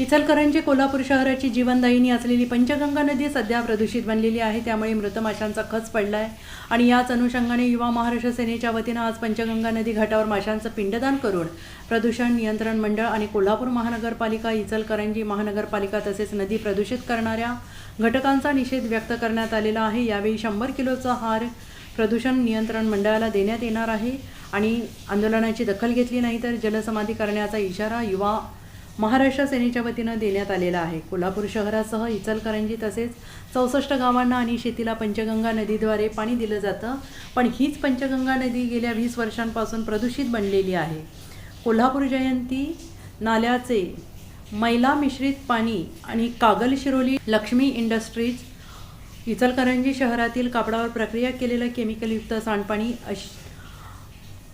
इचलकरंजी कोल्हापूर शहराची जीवनदायिनी असलेली पंचगंगा नदी सध्या प्रदूषित बनलेली आहे. त्यामुळे मृत माशांचा खच पडला आहे आणि याच अनुषंगाने युवा महाराष्ट्र सेनेच्या वतीनं आज पंचगंगा नदी घाटावर माशांचं पिंडदान करून प्रदूषण नियंत्रण मंडळ आणि कोल्हापूर महानगरपालिका इचलकरंजी महानगरपालिका तसेच नदी प्रदूषित करणाऱ्या घटकांचा निषेध व्यक्त करण्यात आलेला आहे. यावेळी शंभर किलोचा हार प्रदूषण नियंत्रण मंडळाला देण्यात येणार आहे. आणि आंदोलनाची दखल घेतली नाही तर जलसमाधी करण्याचा इशारा युवा महाराष्ट्र सेनेच्या वतीनं देण्यात आलेला आहे. कोल्हापूर शहरासह इचलकरंजी तसेच चौसष्ट गावांना आणि शेतीला पंचगंगा नदीद्वारे पाणी दिलं जातं. पण हीच पंचगंगा नदी गेल्या वीस वर्षांपासून प्रदूषित बनलेली आहे. कोल्हापूर जयंती नाल्याचे मैला मिश्रित पाणी आणि कागल शिरोली लक्ष्मी इंडस्ट्रीज इचलकरंजी शहरातील कापडावर प्रक्रिया केलेलं केमिकलयुक्त सांडपाणी अश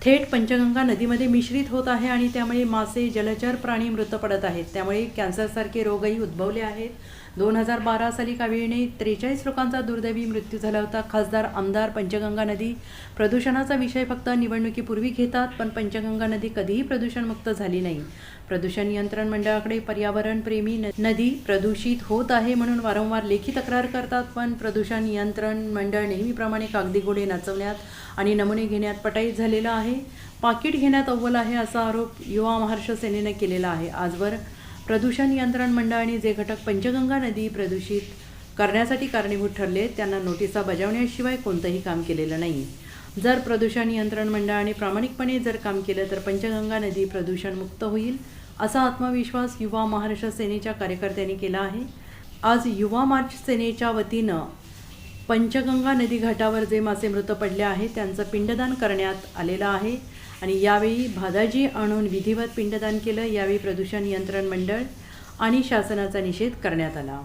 थेट पंचगंगा नदीमध्ये मिश्रित होत आहे आणि त्यामुळे मासे जलचर प्राणी मृत पडत आहेत. त्यामुळे कॅन्सरसारखे रोगही उद्भवले आहेत. दोन हजार बारा साली कावेळीने त्रेचाळीस लोकांचा दुर्दैवी मृत्यू झाला होता. खासदार आमदार पंचगंगा नदी प्रदूषणाचा विषय फक्त निवडणुकीपूर्वी घेतात पण पंचगंगा नदी कधीही प्रदूषणमुक्त झाली नाही. प्रदूषण नियंत्रण मंडळाकडे पर्यावरणप्रेमी न- नदी प्रदूषित होत आहे म्हणून वारंवार लेखी तक्रार करतात पण प्रदूषण नियंत्रण मंडळ नेहमीप्रमाणे कागदी घोडे नाचवण्यात आणि नमुने घेण्यात पटाईत झालेला आहे. पाकिट घेण्यात अव्वल आहे असा आरोप युवा महाराष्ट्र सेनेनं केलेला आहे. आजवर प्रदूषण नियंत्रण मंडळाने जे घटक पंचगंगा नदी प्रदूषित करण्यासाठी कारणीभूत ठरले त्यांना नोटिसा बजावण्याशिवाय कोणतंही काम केलेलं नाही. जर प्रदूषण नियंत्रण मंडळाने प्रामाणिकपणे जर काम केलं तर पंचगंगा नदी प्रदूषणमुक्त होईल असा आत्मविश्वास युवा महाराष्ट्र सेनेच्या कार्यकर्त्यांनी केला आहे. आज युवा मार्च सेनेच्या वतीनं पंचगंगा नदी घाटावर जे मासे मृत पडले आहेत त्यांचं पिंडदान करण्यात आलेलं आहे. आणि यावेळी भादाजी आणून विधिवत पिंडदान केलं. यावेळी प्रदूषण नियंत्रण मंडळ आणि शासनाचा निषेध करण्यात आला.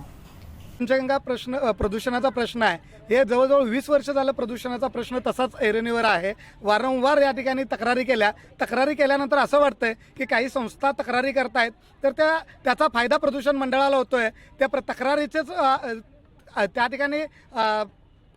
पंचगंगा प्रश्न अ, प्रदूषणाचा प्रश्न आहे. हे जवळजवळ वीस वर्ष झालं प्रदूषणाचा प्रश्न तसाच ऐरणीवर आहे. वारंवार या ठिकाणी तक्रारी केल्या. तक्रारी केल्यानंतर असं वाटतंय की काही संस्था तक्रारी करतायत. तर त्या त्याचा फायदा प्रदूषण मंडळाला होतोय. त्या प्र तक्रारीचेच अ, अ, त्या ठिकाणी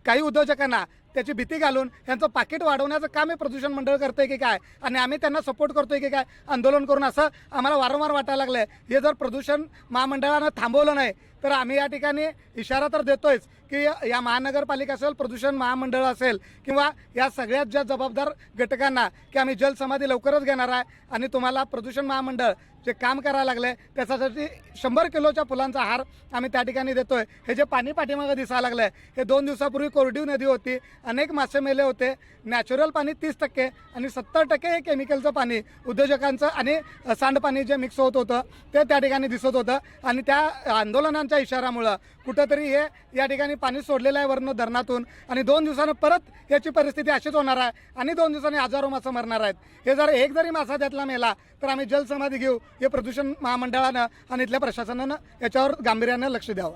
काही उद्योजकांना त्याची भीती घालून यांचं पाकिट वाढवण्याचं काम हे प्रदूषण मंडळ करतंय की काय? आणि आम्ही त्यांना सपोर्ट करतोय की काय? आंदोलन करून असं आम्हाला वारंवार वाटायला लागलं आहे हे जर प्रदूषण महामंडळानं थांबवलं नाही तर आम्ही या ठिकाणी इशारा तर देतोयच की या महानगरपालिका असेल प्रदूषण महामंडळ असेल किंवा या सगळ्यात ज्या जबाबदार घटकांना की आम्ही जलसमाधी लवकरच घेणार आहे आणि तुम्हाला प्रदूषण महामंडळ जे काम करायला लागले त्याच्यासाठी शंभर किलोच्या फुलांचा हार आम्ही त्या ठिकाणी देतोय. हे जे पाणी पाठीमागं दिसायला लागलं आहे हे दोन दिवसापूर्वी कोरडीव नदी होती अनेक मासे मेले होते. नॅचरल पाणी तीस टक्के आणि सत्तर टक्के हे केमिकलचं पाणी उद्योजकांचं आणि सांडपाणी जे मिक्स होत होतं ते त्या ठिकाणी दिसत होतं. आणि त्या आंदोलनांच्या इशारामुळं कुठंतरी हे या ठिकाणी पाणी सोडलेलं आहे वरनं धरणातून. आणि दोन दिवसानं परत याची परिस्थिती अशीच होणार आहे. आणि दोन दिवसांनी हजारो मासा मरणार आहेत. हे जर एक जरी मासा त्यातला मेला तर आम्ही जलसमाधी घेऊ. हे प्रदूषण महामंडळानं आणि इथल्या प्रशासनानं याच्यावर गांभीर्यानं लक्ष द्यावं.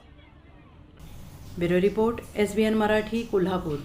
Bureau report S B N Marathi Kolhapur.